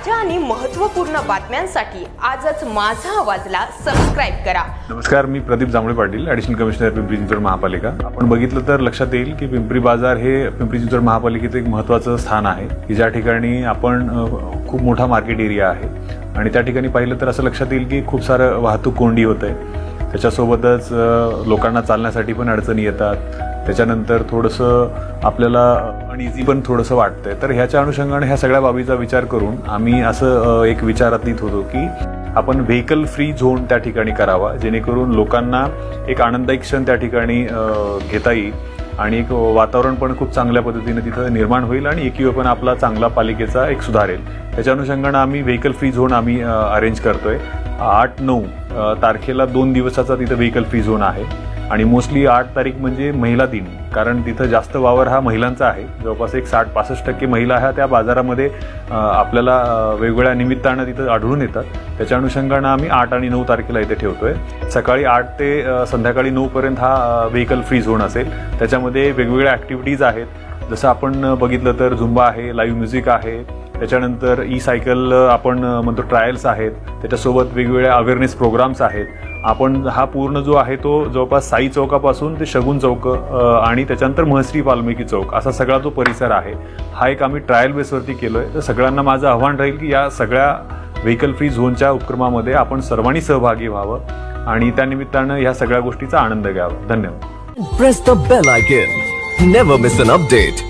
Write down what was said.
ताज्या आणि महत्त्वपूर्ण बातम्यांसाठी आजच माझा आवाजला सबस्क्राईब करा. नमस्कार मी प्रदीप जांभळे पाटील ॲडिशनल कमिशनर पिंपरी चिंचवड महापालिका. आपण बघितलं तर लक्षात येईल की पिंपरी बाजार हे पिंपरी चिंचवड महापालिकेचं एक महत्त्वाचं स्थान आहे की ज्या ठिकाणी आपण खूप मोठा मार्केट एरिया आहे. आणि त्या ठिकाणी पाहिलं तर असं लक्षात येईल की खूप सारं वाहतूक कोंडी होत आहे त्याच्यासोबतच लोकांना चालण्यासाठी पण अडचणी येतात. त्याच्यानंतर थोडंसं आपल्याला अनइझी पण थोडंसं वाटतंय. तर ह्याच्या अनुषंगाने ह्या सगळ्या बाबीचा विचार करून आम्ही असं एक विचारात येत होतो की आपण व्हेकल फ्री झोन त्या ठिकाणी करावा जेणेकरून लोकांना एक आनंददायी क्षण त्या ठिकाणी घेता येईल आणि एक वातावरण पण खूप चांगल्या पद्धतीने तिथं निर्माण होईल आणि एकीव पण आपला चांगला पालिकेचा एक सुधारेल. त्याच्या अनुषंगानं आम्ही व्हेकल फ्री झोन आम्ही अरेंज करतोय. आठ नऊ तारखेला दोन दिवसाचा तिथं व्हेकल फ्री झोन आहे. आणि मोस्टली आठ तारीख म्हणजे महिला दिन कारण तिथं जास्त वावर हा महिलांचा आहे. जवळपास एक साठ पासष्ट टक्के महिला ह्या त्या बाजारामध्ये आपल्याला वेगवेगळ्या निमित्तानं तिथं आढळून येतात. त्याच्या अनुषंगानं आम्ही आठ आणि नऊ तारखेला इथे आहे सकाळी आठ ते संध्याकाळी नऊपर्यंत हा व्हेकल फ्री झोन असेल. त्याच्यामध्ये वेगवेगळ्या ॲक्टिव्हिटीज आहेत. जसं आपण बघितलं तर झुंबा आहे लाईव्ह म्युझिक आहे. त्याच्यानंतर ई सायकल आपण म्हणतो ट्रायल्स आहेत. त्याच्यासोबत वेगवेगळ्या अवेअरनेस प्रोग्राम्स आहेत. आपण हा पूर्ण जो आहे तो जवळपास साई चौकापासून ते शगुन चौक आणि त्याच्यानंतर महश्री वाल्मिकी चौक असा सगळा जो परिसर आहे हा एक आम्ही ट्रायल बेसवरती केलो आहे तर सगळ्यांना माझं आव्हान राहील की या सगळ्या व्हेकल फ्री झोनच्या उपक्रमामध्ये आपण सर्वांनी सहभागी व्हावं आणि त्यानिमित्तानं ह्या सगळ्या गोष्टीचा आनंद घ्यावा. धन्यवाद. Press the bell icon never miss an update